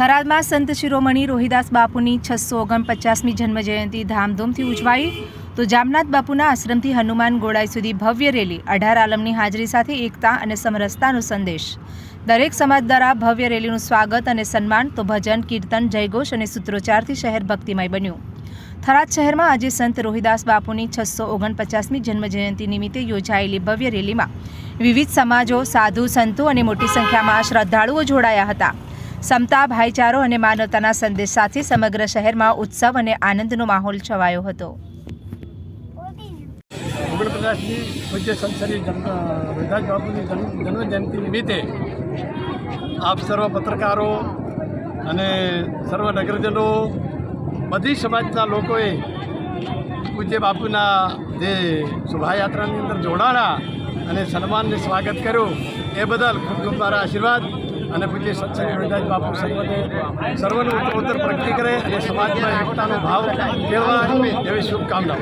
થરાદમાં સંત શિરોમણી રોહિદાસ બાપુની છસો ઓગણપચાસમી જન્મજયંતિ ધામધૂમથી ઉજવાઈ. તો જામનાથ બાપુના આશ્રમથી હનુમાન ગોળાઈ સુધી ભવ્ય રેલી, અઢાર આલમની હાજરી સાથે એકતા અને સમરસતાનો સંદેશ. દરેક સમાજ દ્વારા ભવ્ય રેલીનું સ્વાગત અને સન્માન તો ભજન, કીર્તન, જયઘોષ અને સૂત્રોચ્ચારથી શહેર ભક્તિમય બન્યું. થરાદ શહેરમાં આજે સંત રોહિદાસ બાપુની છસો ઓગણપચાસમી જન્મજયંતિ નિમિત્તે યોજાયેલી ભવ્ય રેલીમાં વિવિધ સમાજો, સાધુ, સંતો અને મોટી સંખ્યામાં શ્રદ્ધાળુઓ જોડાયા હતા. સમતા, ભાઈચારો અને માનવતાના સંદેશ સાથે સમગ્ર શહેરમાં ઉત્સવ અને આનંદનો માહોલ છવાયો હતો. ઓગણપચાસની પૂજ્ય બાપુની જન્મજયંતિ નિમિત્તે આપ સર્વ પત્રકારો અને સર્વ નગરજનો, બધી સમાજના લોકોએ પૂજ્ય બાપુના જે શોભાયાત્રાની અંદર જોડાણા અને સન્માનને સ્વાગત કર્યું, એ બદલ ખૂબ ખૂબ મારા આશીર્વાદ. અને પૂજ્ય સત્સંગ વૈદાસ બાપુ સર્વને સર્વનું ઉત્તરોત્તર પ્રગતિ કરે અને સમાજમાં એકતાનો ભાવ કેળવા એવી શુભકામનાઓ.